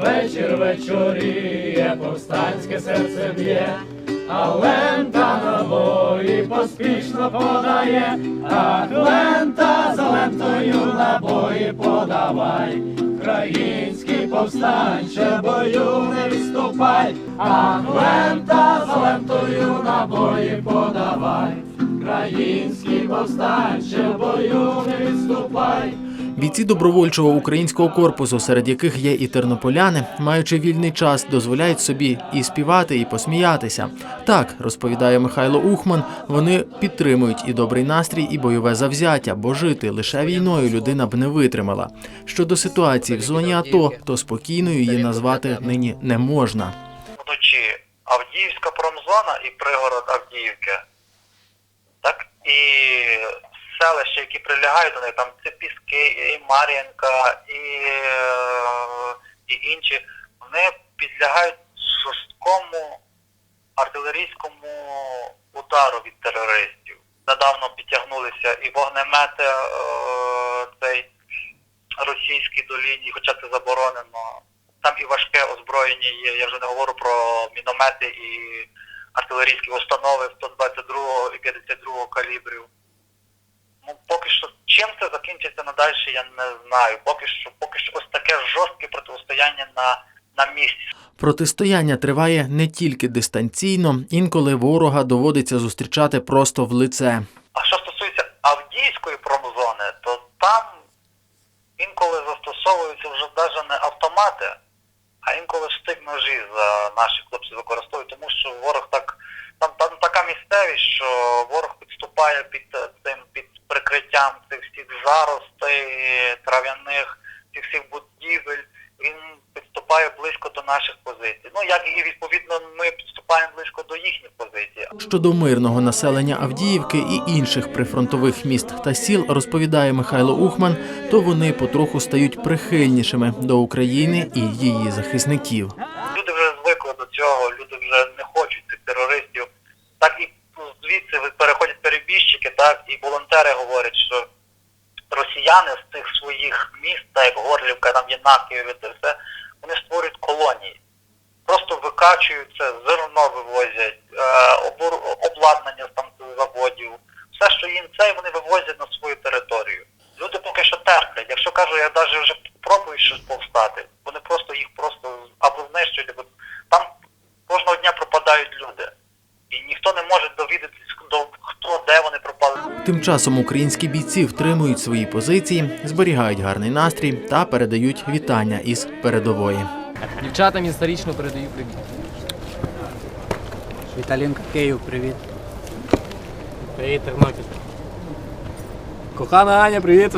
вечір вечоріє, повстанське серце б'є, а лента набої поспішно подає, ах, лента за лентою набої подавай, Український повстанче бою не відступай, ах, лента за лентою набої подавай, Український повстанче бою не відступай. Бійці добровольчого українського корпусу, серед яких є і тернополяни, маючи вільний час, дозволяють собі і співати, і посміятися. Так розповідає Михайло Ухман. Вони підтримують і добрий настрій, і бойове завзяття, бо жити лише війною людина б не витримала. Щодо ситуації в зоні АТО, то спокійною її назвати нині не можна. вночі Авдіївська промзона і пригород Авдіївки. Так і селища, які прилягають до них, там це Піски, і Мар'їнка, і, е, і інші, вони підлягають жорсткому артилерійському удару від терористів. Недавно підтягнулися і вогнемети е, цей російський до лінії, хоча це заборонено. Там і важке озброєння є. Я вже не говорю про міномети і артилерійські установи 122 і 52 калібрів. Чим це закінчиться надалі, я не знаю. Поки що, поки що ось таке жорстке протистояння на, на місці. Протистояння триває не тільки дистанційно, інколи ворога доводиться зустрічати просто в лице. А що стосується Авдіївської промзони, то там інколи застосовуються вже навіть не автомати, а інколи штик ножі за наші хлопці використовують, тому що ворог так. Там, там така місцевість, що ворог підступає під прикриттям цих всіх заростей, трав'яних, цих всіх будівель. Він підступає близько до наших позицій. Ну як і відповідно ми підступаємо близько до їхніх позицій. Щодо мирного населення Авдіївки і інших прифронтових міст та сіл, розповідає Михайло Ухман, то вони потроху стають прихильнішими до України і її захисників. Люди вже звикли до цього, люди вже не хочуть цих терористів. Так і звідси переходять перебіжчики, так і волонтери говорять, що росіяни з цих своїх міст, так як Горлівка, там Єнаків, це все, вони створюють колонії. Просто викачують це, зерно вивозять, е, обладнання там заводів. Все, що їм це, вони вивозять на свою територію. Люди поки що терплять. Якщо кажу, я навіть вже пробую щось повстати, вони просто їх просто або знищують, або там кожного дня пропадають люди. І ніхто не може довідатись, до хто, де вони пропали. Тим часом українські бійці втримують свої позиції, зберігають гарний настрій та передають вітання із передової. Дівчатам історично передаю привіт. Віталінка Київ, привіт. Привіт, Тернопіль. Кохана Аня, привіт.